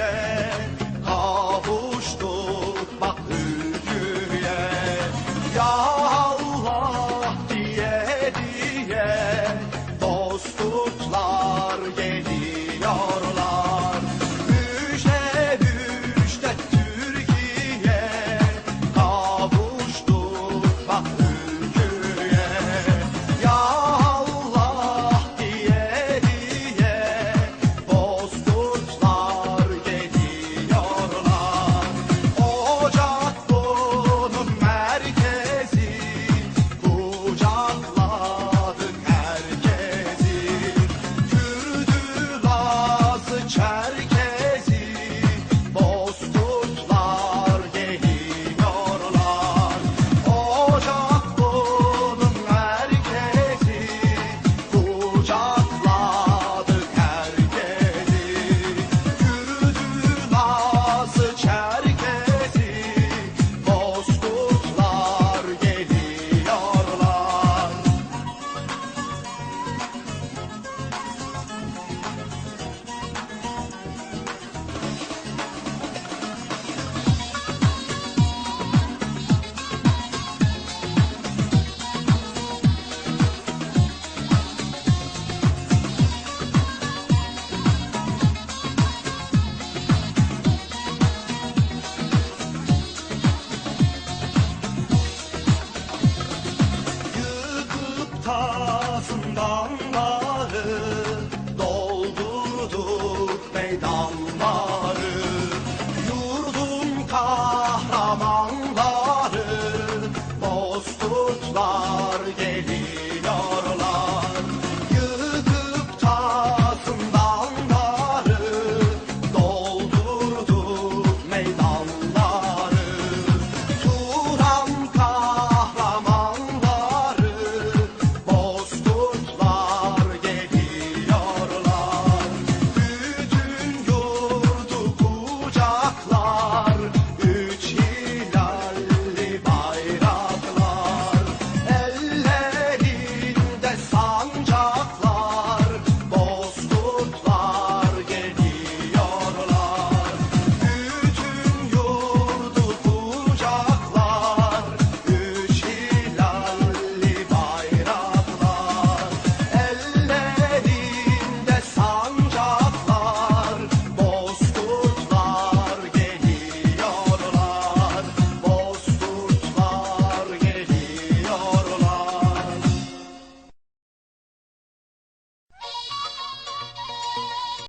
hürriye bak ülküye Ya Allah diye diye dostluklar geliyorlar. arkasından barı doldurduk meydanları.